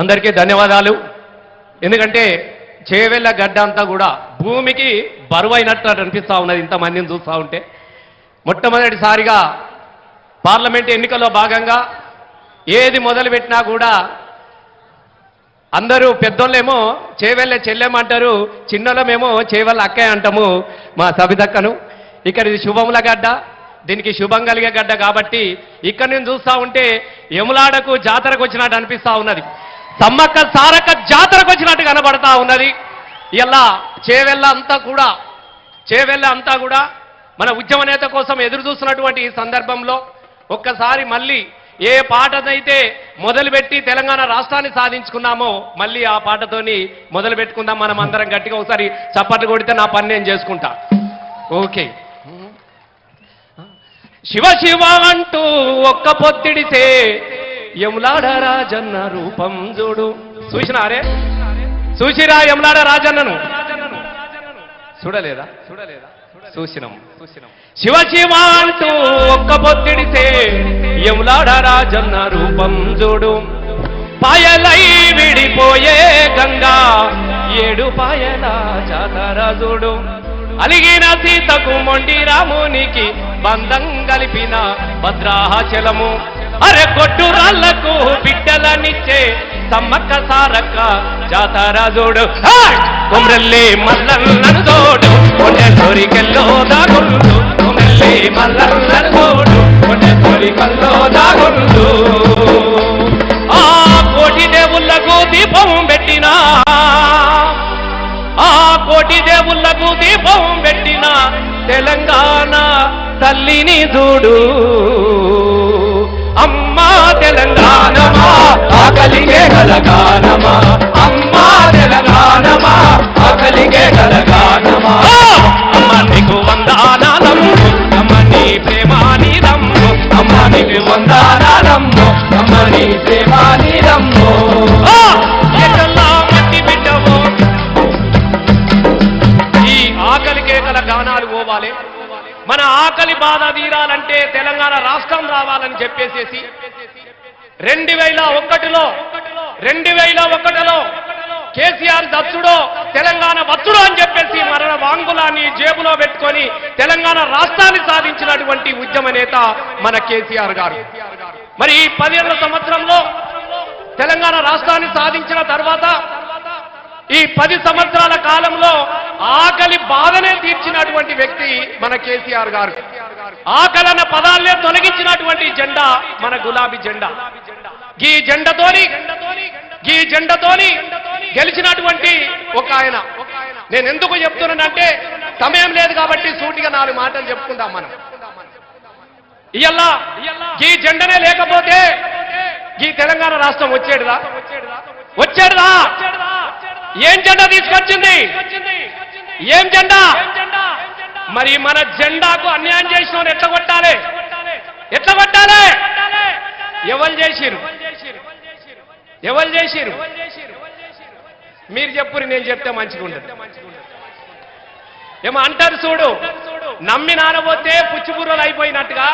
అందరికీ ధన్యవాదాలు. ఎందుకంటే చేవెళ్ళ గడ్డ అంతా కూడా భూమికి బరువైనట్టు అనిపిస్తూ ఉన్నది ఇంతమందిని చూస్తూ ఉంటే. మొట్టమొదటిసారిగా పార్లమెంట్ ఎన్నికల్లో భాగంగా ఏది మొదలుపెట్టినా కూడా అందరూ పెద్దోళ్ళేమో చేవెళ్ళ చెల్లెమంటారు చిన్నోళ్ళమేమో చేవెళ్ళ అక్కయ్య అంటాము మా సబిదక్కను ఇక్కడ ఇది శుభముల గడ్డ దీనికి శుభం కలిగే గడ్డ కాబట్టి ఇక్కడ నేను చూస్తా ఉంటే యములాడకు జాతరకు వచ్చినట్టు అనిపిస్తూ ఉన్నది. సమ్మక్క సారక్క జాతరకు వచ్చినట్టు కనబడతా ఉన్నది. ఇలా చేవెళ్ళ అంతా కూడా చేవెళ్ళ అంతా కూడా మన ఉద్యమ నేత కోసం ఎదురు చూస్తున్నటువంటి ఈ సందర్భంలో ఒక్కసారి మళ్ళీ ఏ పాటనైతే మొదలుపెట్టి తెలంగాణ రాష్ట్రాన్ని సాధించుకున్నామో మళ్ళీ ఆ పాటతోని మొదలు పెట్టుకుందాం మనం అందరం గట్టిగా ఒకసారి చప్పట్లు కొడితే నా పని నేను చేసుకుంటా. ఓకే. శివ శివ అంటూ ఒక్క పొత్తిడితే యములాడ రాజన్న రూపం చూడు. చూసినారే? చూసిరా యములాడ రాజన్నను? చూడలేదా? చూడలేదా? చూసినాం. చూసినాం. శివ శివ అంటూ ఒక్క పొత్తిడితే యములాడ రాజన్న రూపం చూడు. పాయలై విడిపోయే గంగా ఏడు పాయల జాతర చూడు. అలిగిన సీతకు మొండి రామునికి బంధం కలిపిన భద్రాచలము. అరే కొట్టు రాళ్ళకు బిడ్డలనిచ్చే సమ్మక్క సారక్క జాతర చూడు మల్లన్నను తోడు. కొండ కోరికల్లో దాగుండు. కొమ్రెల్లి మల్లన్నను తోడు. కొండ కోరికల్లో దాగుండు. ఆ కోటి దేవుళ్ళకు దీపం పెట్టినా. ఆ కోటి దేవుళ్ళకు దీపం పెట్టిన తెలంగాణ తల్లిని చూడు. అమ్మా తెలంగాణమా ఆకలిగే గలగానమా అమ్మా తెలంగాణమా ఆకలిగే గలగానమా అమ్మ నీకు వందానాలమ్ము అమ్మ నీ ప్రేమానిదమ్ము అమ్మ నీకు వందానాలమ్ము అమ్మ నీ ప్రేమానిదమ్ము ఎక్కల్లా మట్టి గానాలు పోవాలి మన ఆకలి బాధ తీరాలంటే తెలంగాణ రాష్ట్రం రావాలని చెప్పేసేసి రెండు వేల ఒకటిలో రెండు వేల ఒకటిలో కేసీఆర్ దత్తుడో తెలంగాణ వత్తుడో అని చెప్పేసి మరణ వాంగులాన్ని జేబులో పెట్టుకొని తెలంగాణ రాష్ట్రాన్ని సాధించినటువంటి ఉద్యమ నేత మన కేసీఆర్ గారు. మరి ఈ పదిహేను సంవత్సరంలో తెలంగాణ రాష్ట్రాన్ని సాధించిన తర్వాత ఈ పది సంవత్సరాల కాలంలో ఆకలి బాధనే తీర్చినటువంటి వ్యక్తి మన కేసీఆర్ గారు. ఆకలి అన్న పదాలనే తొలగించినటువంటి జెండా మన గులాబీ జెండా. ఈ జెండతోని ఈ జెండతోని గెలిచినటువంటి ఒక ఆయన. నేను ఎందుకు చెప్తున్నానంటే సమయం లేదు కాబట్టి సూటిగా నాలుగు మాటలు చెప్పుకుందాం మనం. ఇయల్లా ఈ జెండనే లేకపోతే ఈ తెలంగాణ రాష్ట్రం వచ్చేడుదా? వచ్చేడుదా? ఏం జెండా తీసుకొచ్చింది? ఏం జెండా? మరి మన జెండాకు అన్యాయం చేసిన ఎట్లా కొట్టాలి? ఎట్లా కొట్టాలి? ఎవరు చేసిరు ఎవరు చేసిరు మీరు చెప్పురు నేను చెప్తే మంచిగా ఉండదు ఏమో అంటారు చూడు నమ్మి నానబోతే పుచ్చిబుర్రలు అయిపోయినట్టుగా